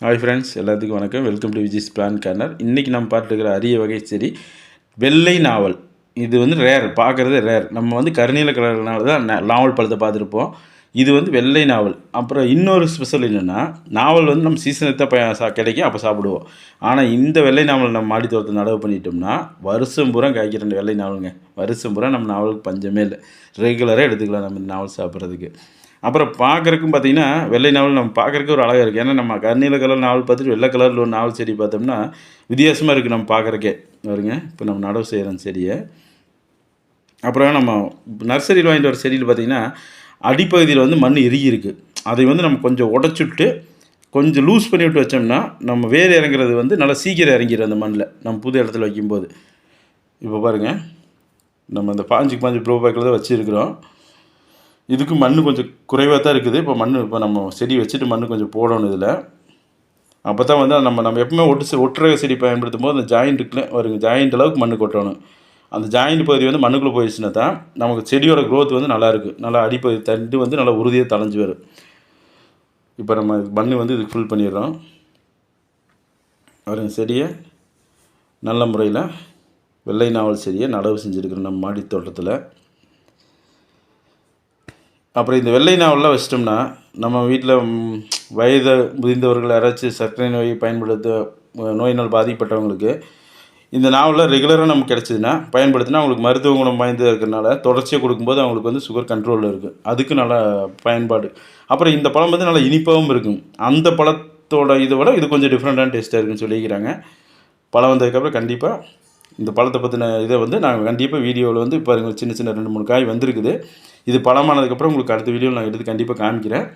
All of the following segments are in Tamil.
ஹாய் ஃப்ரெண்ட்ஸ் எல்லாத்துக்கும் வணக்கம். Welcome to Viji's plan corner இன்றைக்கி நம்ம பார்த்துருக்கிற அரிய வகை செடி வெள்ளை நாவல். இது வந்து ரேர் பார்க்குறது ரேர் நம்ம வந்து கருநீல கலர்னால தான் நாவல் பழத்தை பார்த்துருப்போம். இது வந்து வெள்ளை நாவல். அப்புறம் இன்னொரு ஸ்பெஷல் என்னென்னா நாவல் வந்து நம்ம சீசனுக்கு தான் ப- சா கிடைக்கும் அப்போ சாப்பிடுவோம். ஆனால் இந்த வெள்ளை நாவல் நம்ம மாடி தோட்டத்தை நடவு பண்ணிட்டோம்னா வருஷம் பூரா காய்க்கிற ரெண்டு வெள்ளை நாவலுங்க. வருஷம் பூரா நம்ம நாவலுக்கு பஞ்சமே இல்லை. ரெகுலராக எடுத்துக்கலாம் நம்ம இந்த நாவல் சாப்பிட்றதுக்கு. அப்புறம் பார்க்குறக்கும் பார்த்தீங்கன்னா வெள்ளை நாவல் நம்ம பார்க்குறக்கு ஒரு அழகாக இருக்குது ஏன்னா நம்ம கருநீல கலர் நாவல் பார்த்துட்டு வெள்ளை கலரில் ஒரு நாவல் செடி பார்த்தோம்னா வித்தியாசமாக இருக்குது நம்ம பார்க்குறக்கே. வருங்க இப்போ நம்ம நடவு செய்கிறோம் செடியை. அப்புறம் நம்ம நர்சரியில் வாங்கிட்டு வர செடியில் பார்த்தீங்கன்னா அடிப்பகுதியில் வந்து மண் இறுகி இருக்குது அதை வந்து நம்ம கொஞ்சம் உடச்சுட்டு கொஞ்சம் லூஸ் பண்ணி விட்டு வச்சோம்னா நம்ம வேர் இறங்குறது வந்து நல்லா சீக்கிரம் இறங்கிடும் அந்த மண்ணில். நம்ம புது இடத்துல வைக்கும்போது. இப்போ பாருங்கள் நம்ம அந்த பாஞ்சுக்கு பாஞ்சு ப்ரோ பேக்கில் தான் வச்சுருக்கிறோம். இதுக்கு மண் கொஞ்சம் குறைவாக தான் இருக்குது. இப்போ மண் இப்போ நம்ம செடி வச்சுட்டு மண் கொஞ்சம் போடணும் இதில். அப்போ தான் வந்து நம்ம நம்ம எப்பவுமே ஒட்டு ஒட்டுற செடி பயன்படுத்தும் போது அந்த ஜாயிண்ட் இருக்குல்ல ஜாயிண்ட் அளவுக்கு மண் கொட்டணும். அந்த ஜாயிண்ட் பகுதி வந்து மண்ணுக்குள்ளே போயிடுச்சுன்னா தான் நமக்கு செடியோட க்ரோத் வந்து நல்லாயிருக்கு நல்லா அடிப்பகுதி தண்டு வந்து நல்லா உறுதியாக தளைஞ்சு வரும். இப்போ நம்ம மண் வந்து இதுக்கு ஃபில் பண்ணிடுறோம். வருங்க செடியை நல்ல முறையில் வெள்ளை நாவல் செடியை நடவு செஞ்சுருக்கிறோம் நம்ம மாடி தோட்டத்தில். அப்புறம் இந்த வெள்ளை நாவல்லாம் வச்சிட்டோம்னா நம்ம வீட்டில் வயது முதிர்ந்தவர்கள் யாராச்சும் சர்க்கரை நோய் பயன்படுத்த நோயினால் பாதிக்கப்பட்டவங்களுக்கு இந்த நாவலில் ரெகுலராக நமக்கு கிடச்சிதுன்னா பயன்படுத்தினா அவங்களுக்கு மருத்துவ குணம் வாய்ந்து இருக்கிறனால தொடர்ச்சியாக கொடுக்கும்போது அவங்களுக்கு வந்து சுகர் கண்ட்ரோலில் இருக்குது அதுக்கு நல்ல பயன்பாடு. அப்புறம் இந்த பழம் வந்து நல்லா இனிப்பாகவும் இருக்கும். அந்த பழத்தோட இதை விட இது கொஞ்சம் டிஃப்ரெண்ட்டான டேஸ்ட்டாக இருக்குன்னு சொல்லிக்கிறாங்க. பழம் வந்ததுக்கப்புறம் கண்டிப்பாக இந்த பழத்தை பற்றின இதை வந்து நாங்கள் கண்டிப்பாக வீடியோவில் வந்து இப்போ சின்ன சின்ன ரெண்டு மூணு காய் வந்திருக்குது. இது பழமானதுக்கப்புறம் உங்களுக்கு அடுத்த வீடியோவில் நான் எடுத்து கண்டிப்பாக காமிக்கிறேன்.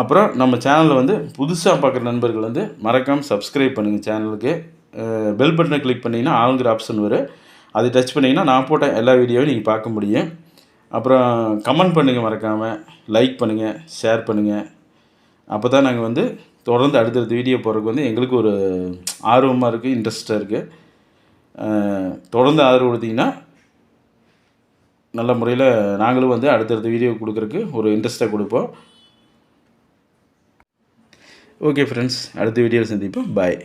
அப்புறம் நம்ம சேனலில் வந்து புதுசாக பார்க்குற நண்பர்கள் வந்து மறக்காமல் சப்ஸ்கிரைப் பண்ணுங்கள் சேனலுக்கு பெல் பட்டனை கிளிக் பண்ணிங்கன்னா ஆளுங்கிற ஆப்ஷன் வரும். அதை டச் பண்ணிங்கன்னா நான் போட்ட எல்லா வீடியோவையும் நீங்கள் பார்க்க முடியும். அப்புறம் கமெண்ட் பண்ணுங்கள் மறக்காமல் லைக் பண்ணுங்கள் ஷேர் பண்ணுங்கள் அப்போ தான் நாங்கள் வந்து தொடர்ந்து அடுத்தடுத்த வீடியோ போகிறதுக்கு வந்து எங்களுக்கு ஒரு ஆர்வமாக இருக்குது இன்ட்ரெஸ்ட்டாக இருக்குது தொடர்ந்து ஆதரவு கொடுத்தீங்கன்னா நல்ல முறையில் நாங்களும் வந்து அடுத்தடுத்த வீடியோ கொடுக்குறக்கு ஒரு இன்ட்ரெஸ்ட்டாக கொடுப்போம். ஓகே ஃப்ரெண்ட்ஸ் அடுத்த வீடியோவில் சந்திப்போம். பாய்